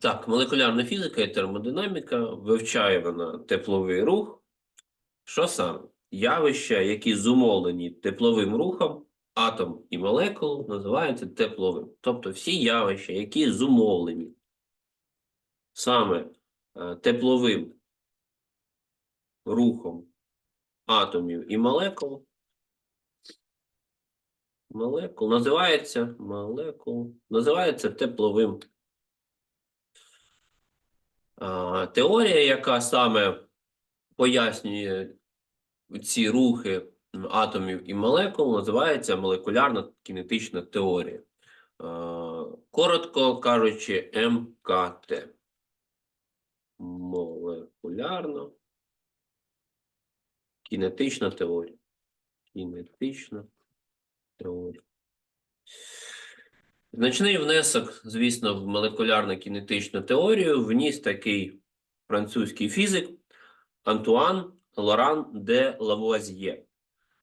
Так, молекулярна фізика і термодинаміка вивчає вона тепловий рух. Що саме? Явища, які зумовлені тепловим рухом, атом і молекул, називаються тепловим. Тобто всі явища, які зумовлені саме е, тепловим рухом атомів і молекул, молекул називається молекул, називається тепловим. Теорія, яка саме пояснює ці рухи атомів і молекул, називається молекулярна кінетична теорія. Коротко кажучи, МКТ. Молекулярна кінетична теорія. Кінетична теорія. Значний внесок, звісно, в молекулярну кінетичну теорію вніс такий французький фізик Антуан Лоран де Лавуазьє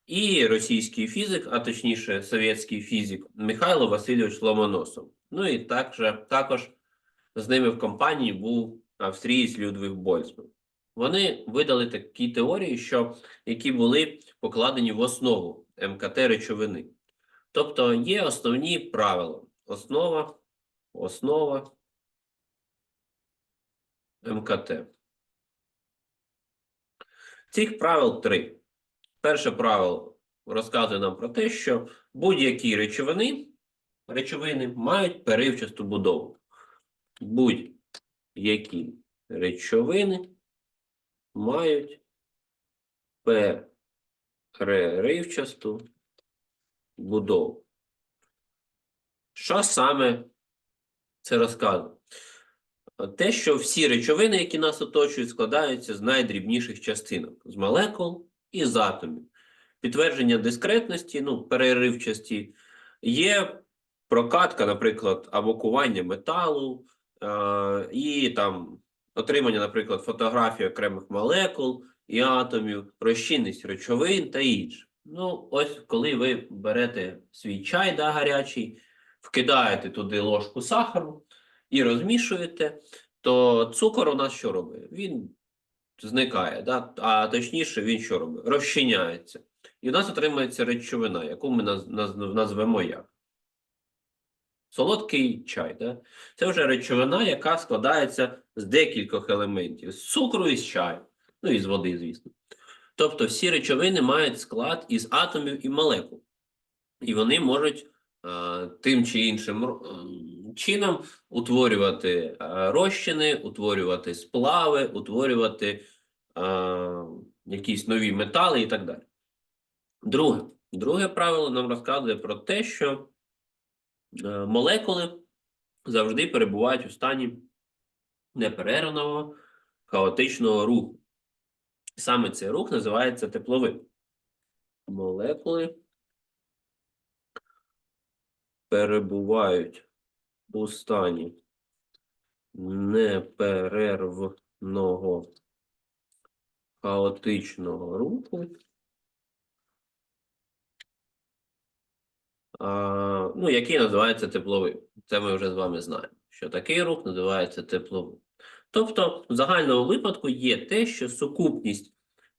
і російський фізик, а точніше совєтський фізик Михайло Васильович Ломоносов. Ну і також, також з ними в компанії був австрієць Людвиг Больцман. Вони видали такі теорії, що, які були покладені в основу МКТ речовини. Тобто є основні правила. Основа, основа МКТ. Цих правил три. Перше правило розказує нам про те, що будь-які речовини, речовини мають переривчасту будову. Будь-які речовини мають переривчасту будову. Що саме це розказує? Те, що всі речовини, які нас оточують, складаються з найдрібніших частинок, з молекул і з атомів. Підтвердження дискретності, ну, переривчасті, є прокатка, наприклад, абокування металу, е- і там отримання, наприклад, фотографії окремих молекул і атомів, розчинність речовин та інше. Ну, ось коли ви берете свій чай да, гарячий, вкидаєте туди ложку сахару і розмішуєте, то цукор у нас що робить? Він зникає, да? а точніше, він що робить? Розчиняється. І у нас отримується речовина, яку ми наз, наз, назвемо як? Солодкий чай. Да? Це вже речовина, яка складається з декількох елементів: з цукру і з чаю, ну і з води, звісно. Тобто всі речовини мають склад із атомів і молекул. І вони можуть тим чи іншим чином утворювати розчини, утворювати сплави, утворювати якісь нові метали і так далі. Друге, друге правило нам розказує про те, що е, молекули завжди перебувають у стані неперервного хаотичного руху. Саме цей рух називається тепловим. Молекули перебувають у стані неперервного хаотичного руху. А, ну, який називається тепловим. Це ми вже з вами знаємо, що такий рух називається тепловим. Тобто, в загальному випадку є те, що сукупність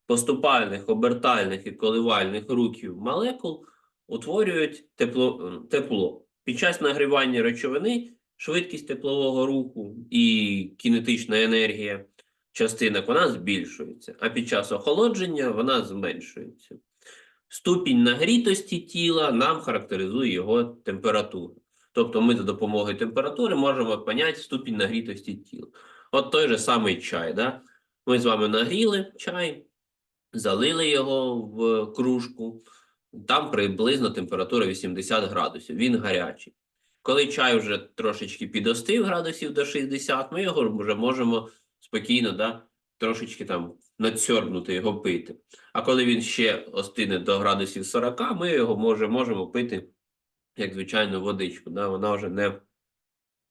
поступальних, обертальних і коливальних рухів молекул утворюють тепло, тепло. Під час нагрівання речовини швидкість теплового руху і кінетична енергія частинок вона збільшується, а під час охолодження вона зменшується. Ступінь нагрітості тіла нам характеризує його температуру. Тобто ми за допомогою температури можемо поняти ступінь нагрітості тіла. От той же самий чай. Да? Ми з вами нагріли чай, залили його в кружку, там приблизно температура 80 градусів, він гарячий. Коли чай вже трошечки підостив градусів до 60, ми його вже можемо спокійно да, трошечки там надсьорбнути його пити. А коли він ще остине до градусів 40, ми його може, можемо пити, як звичайну водичку. Да? Вона вже не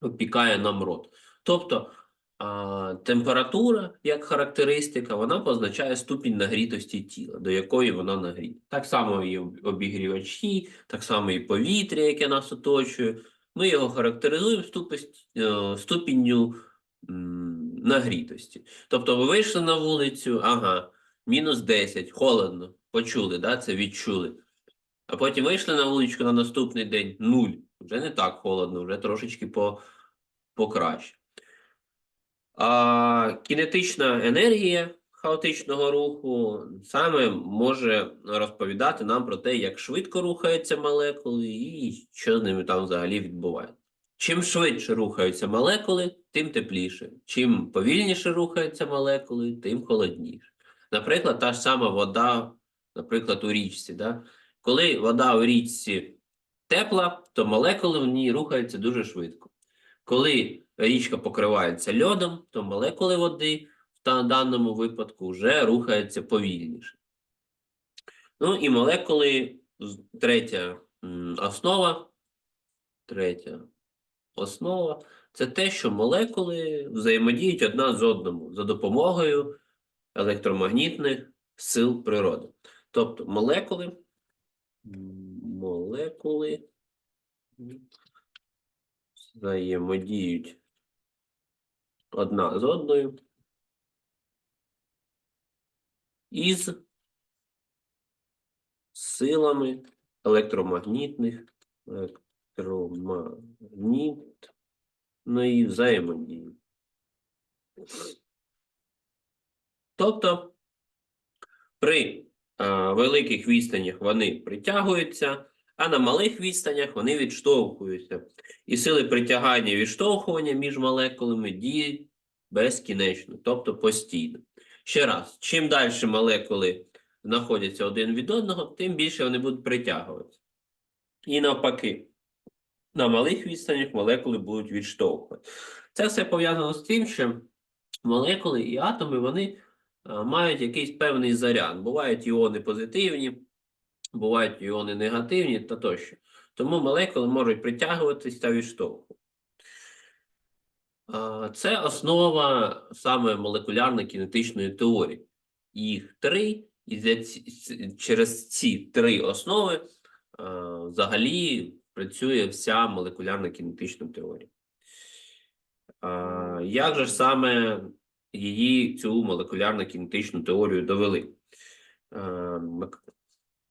опікає нам рот. Тобто а, температура, як характеристика, вона позначає ступінь нагрітості тіла, до якої вона нагріта. Так само і обігрівачі, так само і повітря, яке нас оточує, Ми його характеризуємо е, ступінню нагрітості. Тобто ви вийшли на вулицю, ага, мінус 10, холодно, почули, да, це відчули. А потім вийшли на вуличку на наступний день 0. Вже не так холодно, вже трошечки по, покраще. А кінетична енергія хаотичного руху саме може розповідати нам про те, як швидко рухаються молекули і що з ними там взагалі відбувається. Чим швидше рухаються молекули, тим тепліше. Чим повільніше рухаються молекули, тим холодніше. Наприклад, та ж сама вода, наприклад, у річці. Да? Коли вода у річці тепла, то молекули в ній рухаються дуже швидко. Коли річка покривається льодом, то молекули води в даному випадку вже рухаються повільніше. Ну і молекули, третя основа, третя основа це те, що молекули взаємодіють одна з одному за допомогою електромагнітних сил природи. Тобто молекули, молекули взаємодіють одна з одною із силами електромагнітних електромагнітної взаємодії. Тобто при а, великих відстанях вони притягуються, а на малих відстанях вони відштовхуються. І сили притягання і відштовхування між молекулами діють безкінечно, тобто постійно. Ще раз, чим далі молекули знаходяться один від одного, тим більше вони будуть притягуватися. І навпаки, на малих відстанях молекули будуть відштовхувати. Це все пов'язано з тим, що молекули і атоми вони мають якийсь певний заряд. Бувають іони позитивні, бувають іони негативні та тощо. Тому молекули можуть притягуватись та відштовхувати. Це основа саме молекулярно-кінетичної теорії. Їх три, і через ці три основи взагалі працює вся молекулярно-кінетична теорія. Як же саме її цю молекулярно-кінетичну теорію довели?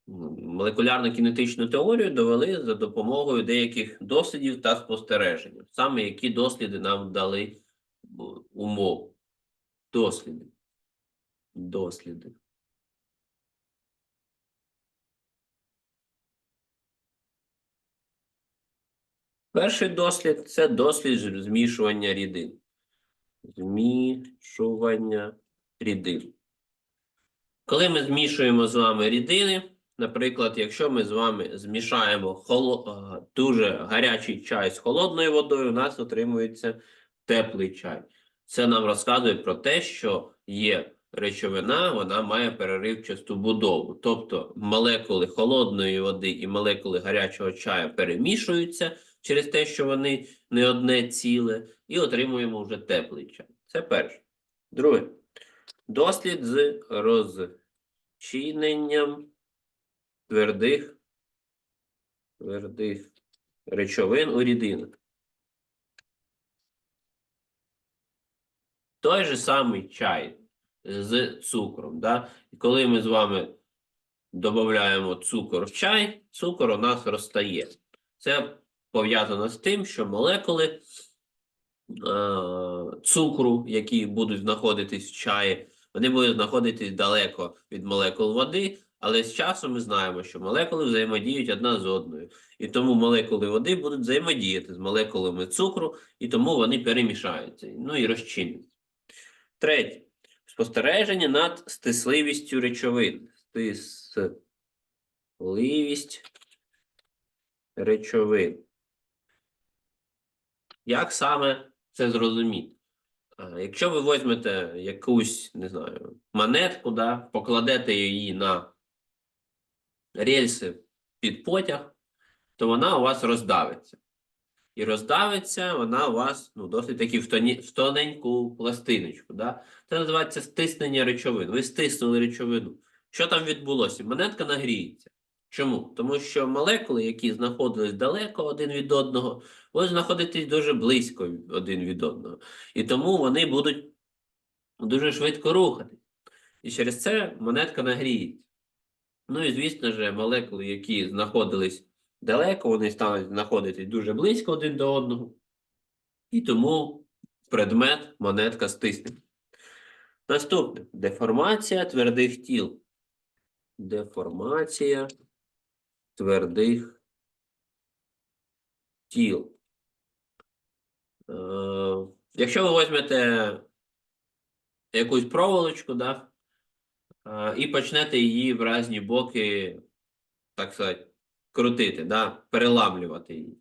Молекулярно-кінетичну теорію довели за допомогою деяких дослідів та спостережень. Саме які досліди нам дали м, умову. Досліди. Досліди. Перший дослід це дослід змішування рідин. Змішування рідин. Коли ми змішуємо з вами рідини, наприклад, якщо ми з вами змішаємо холо... дуже гарячий чай з холодною водою, у нас отримується теплий чай. Це нам розказує про те, що є речовина, вона має переривчасту будову. Тобто молекули холодної води і молекули гарячого чаю перемішуються через те, що вони не одне ціле, і отримуємо вже теплий чай. Це перше. Друге. Дослід з розчиненням твердих, твердих речовин у рідинах. Той же самий чай з цукром. Да? І коли ми з вами додаємо цукор в чай, цукор у нас розтає. Це пов'язано з тим, що молекули е, цукру, які будуть знаходитись в чаї, вони будуть знаходитись далеко від молекул води, але з часом ми знаємо, що молекули взаємодіють одна з одною. І тому молекули води будуть взаємодіяти з молекулами цукру, і тому вони перемішаються, ну і розчиняться. Третє. Спостереження над стисливістю речовин. Стисливість речовин. Як саме це зрозуміти? Якщо ви візьмете якусь, не знаю, монетку, да, покладете її на рельси під потяг, то вона у вас роздавиться. І роздавиться вона у вас ну, досить таки в, тоні, в тоненьку пластиночку. Да? Це називається стиснення речовин. Ви стиснули речовину. Що там відбулося? Монетка нагріється. Чому? Тому що молекули, які знаходились далеко один від одного, вони знаходитись дуже близько один від одного. І тому вони будуть дуже швидко рухатись. І через це монетка нагріється. Ну і звісно ж, молекули, які знаходились далеко, вони стануть знаходитись дуже близько один до одного. І тому предмет монетка стисне. Наступне деформація твердих тіл. Деформація твердих тіл. Е, якщо ви візьмете якусь проволочку, е, і почнете її в різні боки, так сказати, крутити, да, переламлювати її,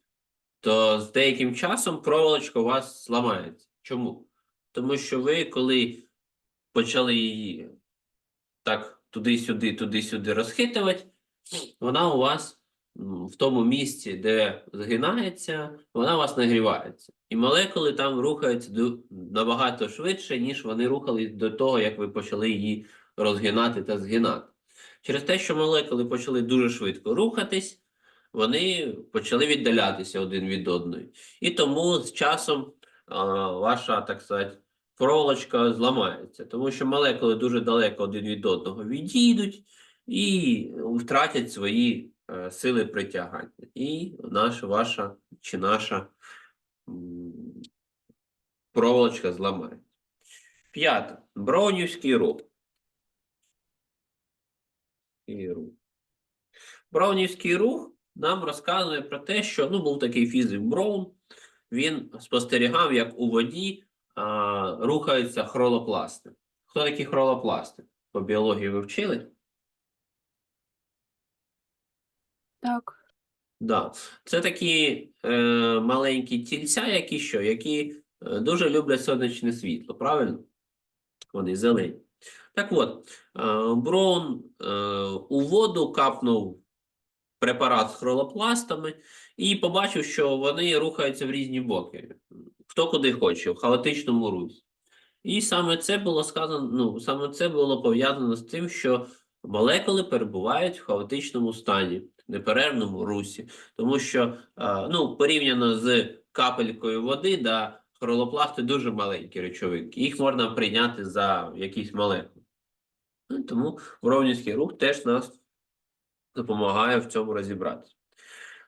то з деяким часом проволочка у вас зламається. Чому? Тому що ви, коли почали її так туди-сюди, туди-сюди розхитувати, вона у вас в тому місці, де згинається, вона у вас нагрівається. І молекули там рухаються набагато швидше, ніж вони рухались до того, як ви почали її розгинати та згинати. Через те, що молекули почали дуже швидко рухатись, вони почали віддалятися один від одної. І тому з часом а, ваша, так сказати, проволочка зламається, тому що молекули дуже далеко один від одного відійдуть і втратять свої е, сили притягання. І наша, ваша чи наша проволочка зламається. П'яте. Броунівський рух. І рух. Браунівський рух нам розказує про те, що ну, був такий фізик Браун, він спостерігав, як у воді а, рухаються хролопласти. Хто такі хролопласти? По біології ви вчили? Так. Да. Це такі е, маленькі тільця, які що, які е, дуже люблять сонячне світло, правильно? Вони зелені. Так от, е, Броун е, у воду капнув препарат з хролопластами і побачив, що вони рухаються в різні боки. Хто куди хоче, в хаотичному русі. І саме це було сказано, ну, саме це було пов'язано з тим, що молекули перебувають в хаотичному стані, неперервному русі. Тому що, е, ну, порівняно з капелькою води, да, хролопласти дуже маленькі речовинки. Їх можна прийняти за якісь молекули. Ну, тому Броунівський рух теж нас допомагає в цьому розібратися.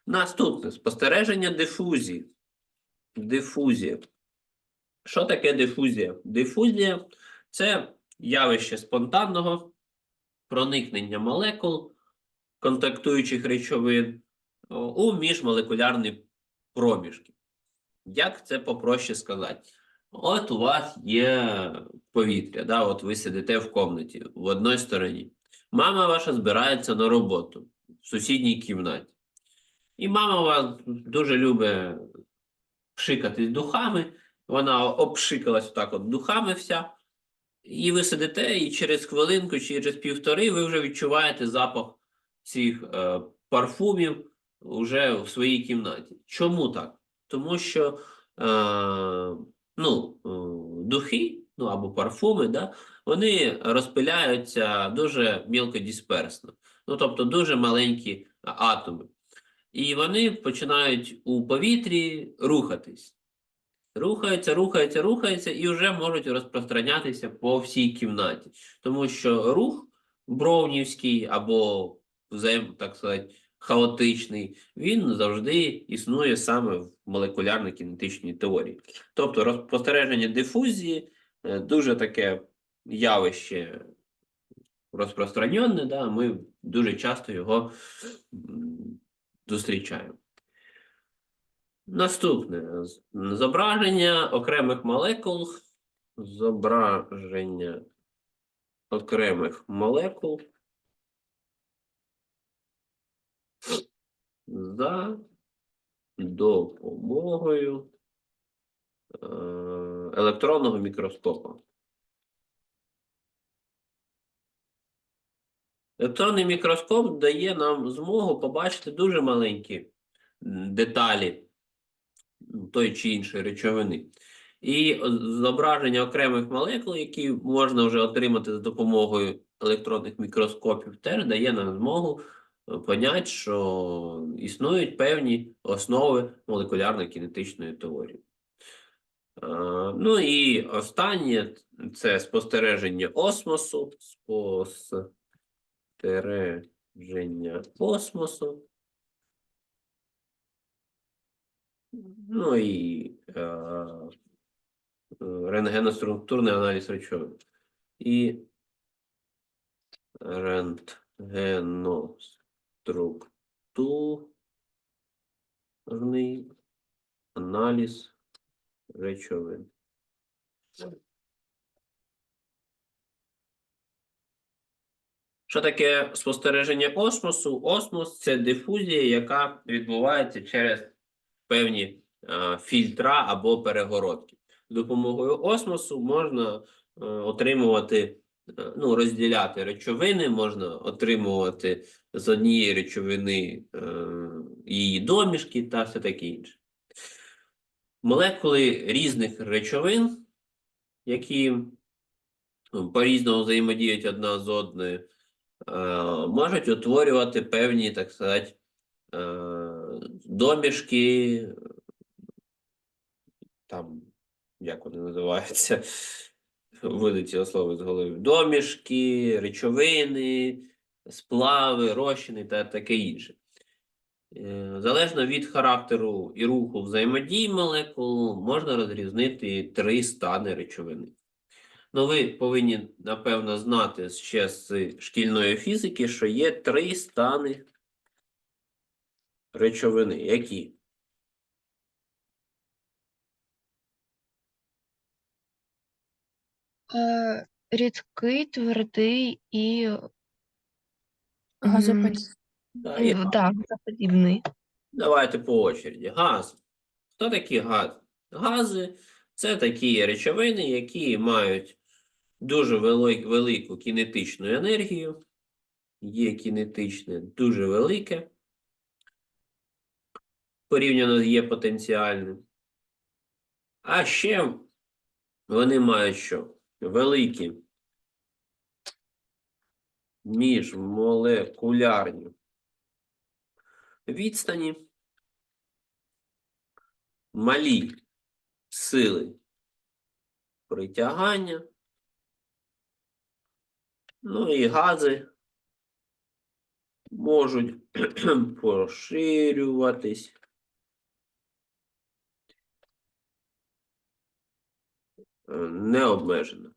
Наступне спостереження дифузії. Дифузія. Що таке дифузія? Дифузія це явище спонтанного проникнення молекул, контактуючих речовин у міжмолекулярні проміжки. Як це попроще сказати? От у вас є повітря, да? от ви сидите в комнаті в одній стороні. Мама ваша збирається на роботу в сусідній кімнаті. І мама вас дуже любить пшикатись духами. Вона обшикалась отак от духами вся. І ви сидите, і через хвилинку, через півтори ви вже відчуваєте запах цих е, парфумів вже в своїй кімнаті. Чому так? Тому що е, ну, е, духи, ну або парфуми, да, вони розпиляються дуже мілкодисперсно, ну тобто дуже маленькі атоми. І вони починають у повітрі рухатись. Рухаються, рухаються, рухаються і вже можуть розпространятися по всій кімнаті. Тому що рух броунівський або взаєм, так сказати, хаотичний, він завжди існує саме в молекулярно-кінетичній теорії. Тобто розпостереження дифузії дуже таке явище розпространенне, да, ми дуже часто його зустрічаємо. Наступне зображення окремих молекул. Зображення окремих молекул за допомогою е, електронного мікроскопа. Електронний мікроскоп дає нам змогу побачити дуже маленькі деталі тої чи іншої речовини. І зображення окремих молекул, які можна вже отримати за допомогою електронних мікроскопів, теж дає нам змогу понять, що існують певні основи молекулярно-кінетичної теорії. Е, Ну і останнє це спостереження осмосу. Спостереження осмосу. Ну і е, рентгеноструктурний аналіз речовин. І рентгеноструктурний аналіз речовин. Що таке спостереження осмосу? Осмос це дифузія, яка відбувається через певні е, фільтра або перегородки. З допомогою осмосу можна е, отримувати, е, ну, розділяти речовини, можна отримувати з однієї речовини е, її домішки та все таке інше. Молекули різних речовин, які ну, по-різному взаємодіють одна з одною, е, можуть утворювати певні, так сказати, е, домішки, там, як вони називаються, вилетіло слово з голови, домішки, речовини, сплави, розчини та таке інше. Е, Залежно від характеру і руху взаємодії молекул, можна розрізнити три стани речовини. Ну, ви повинні, напевно, знати ще з шкільної фізики, що є три стани речовини. Які? Е, Рідкий, твердий і Газоподібний. Да, є да. Давайте по очереді. Газ. Хто такі гази? Гази це такі речовини, які мають дуже вели- велику кінетичну енергію. Є кінетичне дуже велике. Порівняно з є потенціальним. А ще вони мають що? Великі міжмолекулярні відстані, малі сили притягання, ну і гази можуть поширюватись. е, Необмежено.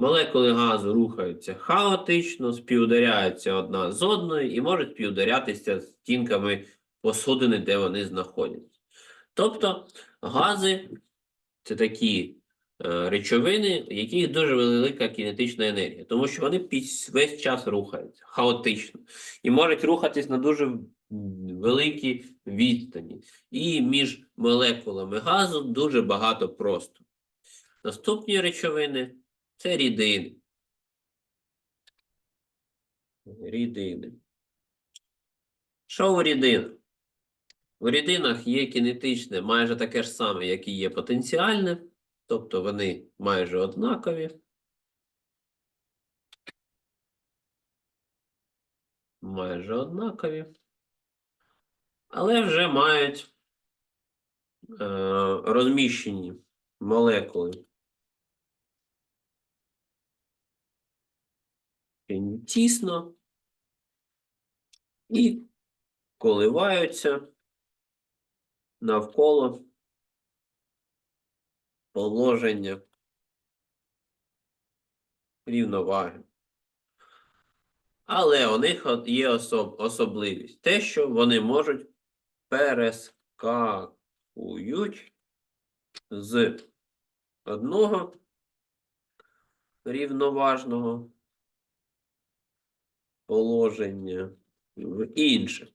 Молекули газу рухаються хаотично, співударяються одна з одною і можуть співударятися стінками посудини, де вони знаходяться. Тобто гази це такі е, речовини, у яких дуже велика кінетична енергія, тому що вони весь час рухаються хаотично і можуть рухатись на дуже великі відстані. І між молекулами газу дуже багато простору. Наступні речовини це рідини. Рідини. Що у рідинах? У рідинах є кінетичне майже таке ж саме, як і є потенціальне, тобто вони майже однакові. Майже однакові. Але вже мають е, розміщені молекули тісно. І коливаються навколо положення рівноваги. Але у них є особ, особливість. Те, що вони можуть перескакують з одного рівноважного положення в інше.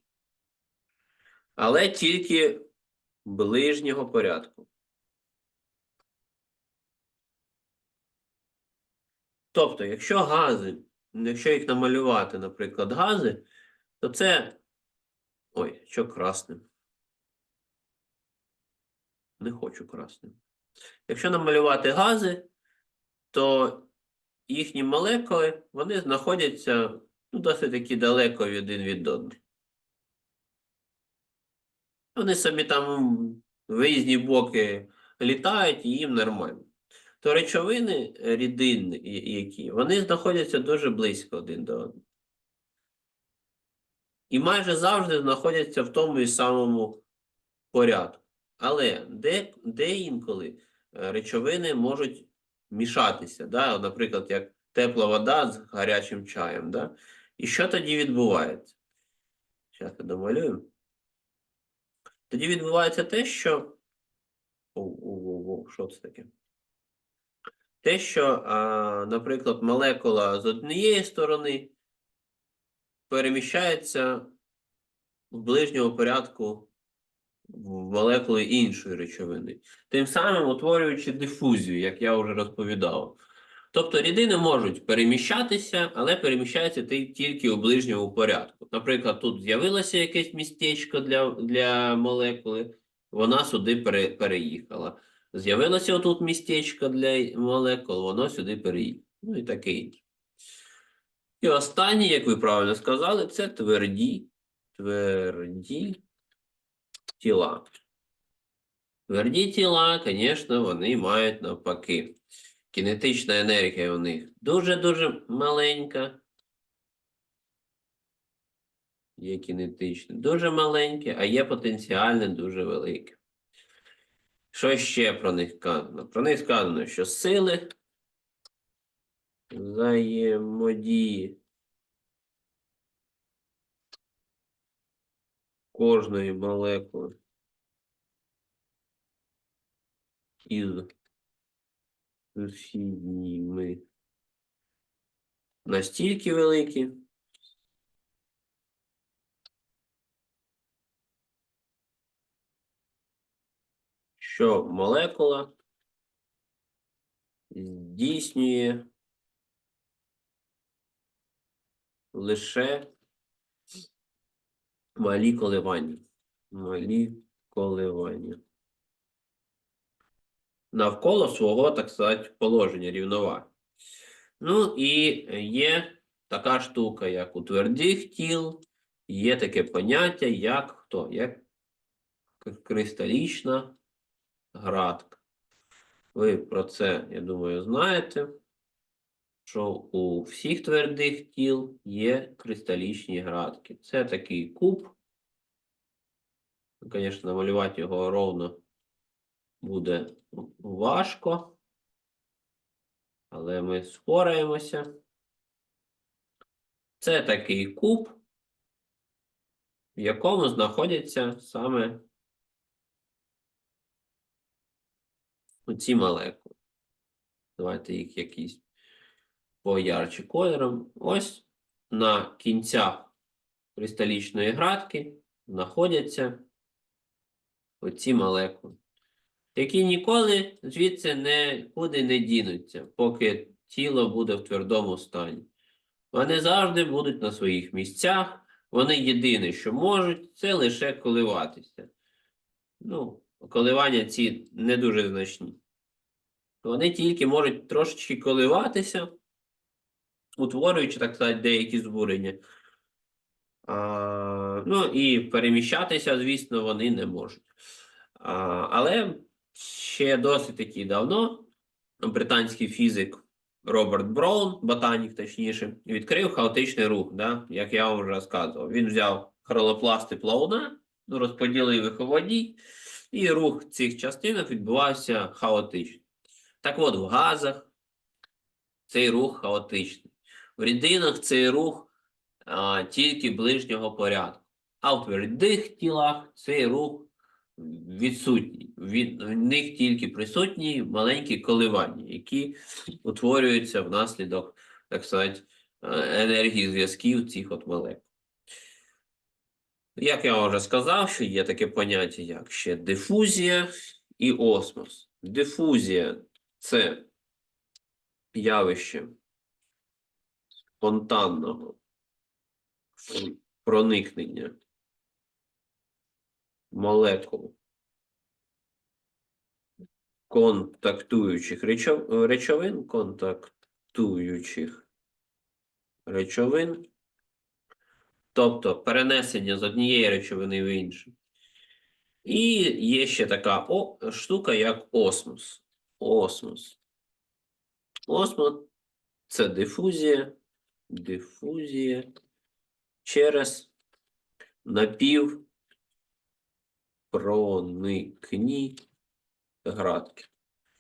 Але тільки ближнього порядку. Тобто, якщо гази, якщо їх намалювати, наприклад, гази, то це. Ой, що красним? Не хочу красним. Якщо намалювати гази, то їхні молекули, вони знаходяться ну, досить таки далеко один від одного. Вони самі там в різні боки літають і їм нормально. То речовини рідинні, які, вони знаходяться дуже близько один до одного. І майже завжди знаходяться в тому і самому порядку. Але де, де інколи е, речовини можуть мішатися, да? наприклад, як тепла вода з гарячим чаєм. Да? І що тоді відбувається? Зараз я домалюю. Тоді відбувається те, що. О, о, о, що це таке? Те, що, а, наприклад, молекула з однієї сторони переміщається в ближньому порядку в молекули іншої речовини, тим самим утворюючи дифузію, як я вже розповідав. Тобто рідини можуть переміщатися, але переміщаються ті- тільки у ближньому порядку. Наприклад, тут з'явилося якесь містечко для, для молекули, вона сюди пере, переїхала. З'явилося отут містечко для молекул, воно сюди переїхало. Ну і таке інше. І останнє, як ви правильно сказали, це тверді, тверді тіла. Тверді тіла, звісно, вони мають навпаки. Кінетична енергія у них дуже-дуже маленька. Є кінетичне дуже маленьке, а є потенціальне дуже велике. Що ще про них сказано? Про них сказано, що сили взаємодії кожної молекули із сусідніми настільки великі, що молекула здійснює лише малі коливання. Малі коливання. Навколо свого, так сказати, положення рівноваги. Ну і є така штука, як у твердих тіл, є таке поняття, як хто? Як кристалічна градка. Ви про це, я думаю, знаєте, що у всіх твердих тіл є кристалічні градки. Це такий куб. Звісно, намалювати його ровно буде важко, але ми спораємося. Це такий куб, в якому знаходяться саме оці молекули. Давайте їх якісь поярче кольором. Ось на кінцях кристалічної градки знаходяться оці молекули, які ніколи звідси нікуди не дінуться, поки тіло буде в твердому стані. Вони завжди будуть на своїх місцях. Вони єдине, що можуть, це лише коливатися. Ну, коливання ці не дуже значні. Вони тільки можуть трошечки коливатися, утворюючи, так сказати, деякі збурення. А, ну і переміщатися, звісно, вони не можуть. А, але ще досить таки давно британський фізик Роберт Броун, ботанік точніше, відкрив хаотичний рух, да, як я вам вже розказував. Він взяв хролопласти плавуна, ну, розподілив їх у воді, і рух цих частинок відбувався хаотично. Так от, в газах цей рух хаотичний. В рідинах цей рух а, тільки ближнього порядку. А в твердих тілах цей рух відсутній. Від, в них тільки присутні маленькі коливання, які утворюються внаслідок, так сказати, е, енергії зв'язків цих от молекул. Як я вже сказав, що є таке поняття, як ще дифузія і осмос. Дифузія це явище спонтанного проникнення молекул контактуючих речовин, контакт реактуючих речовин, тобто перенесення з однієї речовини в іншу. І є ще така о, штука, як осмос. Осмос. Осмос це дифузія, дифузія через напівпроникні градки.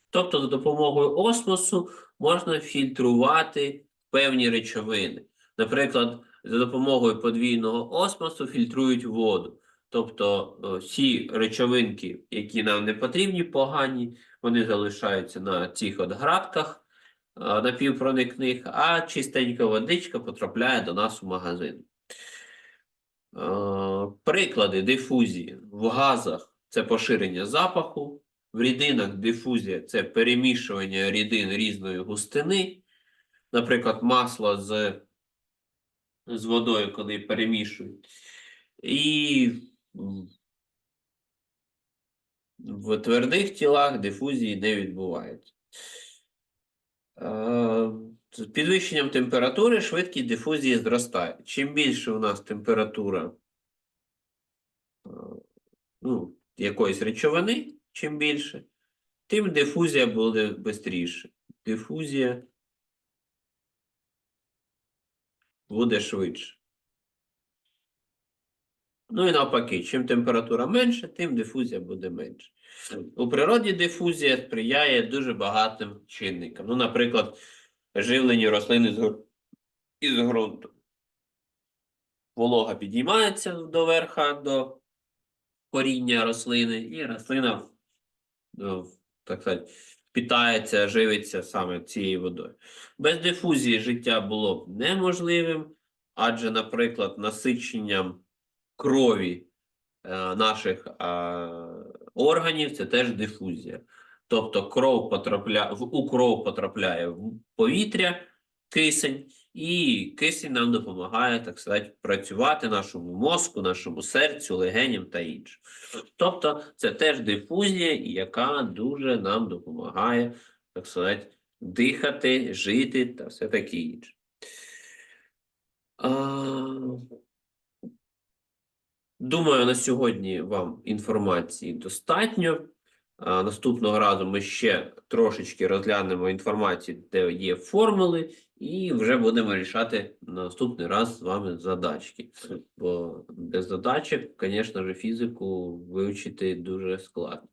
Тобто, за допомогою осмосу можна фільтрувати певні речовини. Наприклад, за допомогою подвійного осмосу фільтрують воду. Тобто е, всі речовинки, які нам не потрібні, погані, вони залишаються на цих от градках е, напівпроникних, а чистенька водичка потрапляє до нас у магазин. Приклади дифузії в газах це поширення запаху, в рідинах дифузія це перемішування рідин різної густини. Наприклад, масло з, з водою, коли перемішують. І в твердих тілах дифузії не відбувається. З підвищенням температури швидкість дифузії зростає. Чим більше у нас температура е, ну, якоїсь речовини, чим більше, тим дифузія буде швидше. Дифузія буде швидше. Ну і навпаки, чим температура менша, тим дифузія буде менше. У природі дифузія сприяє дуже багатим чинникам. Ну, наприклад, живлення рослини з гр- із ґрунту. Волога підіймається до верха, до коріння рослини, і рослина, ну, так сказати, питається, живиться саме цією водою. Без дифузії життя було б неможливим, адже, наприклад, насиченням крові е, наших е, органів це теж дифузія. Тобто кров потрапляє, у кров потрапляє в повітря, кисень, і кисень нам допомагає, так сказати, працювати нашому мозку, нашому серцю, легеням та інше. Тобто це теж дифузія, яка дуже нам допомагає, так сказати, дихати, жити та все таке інше. А, Думаю, на сьогодні вам інформації достатньо. Наступного разу ми ще трошечки розглянемо інформацію, де є формули, і вже будемо рішати наступний раз з вами задачки. Бо без задачок, звісно ж, фізику вивчити дуже складно.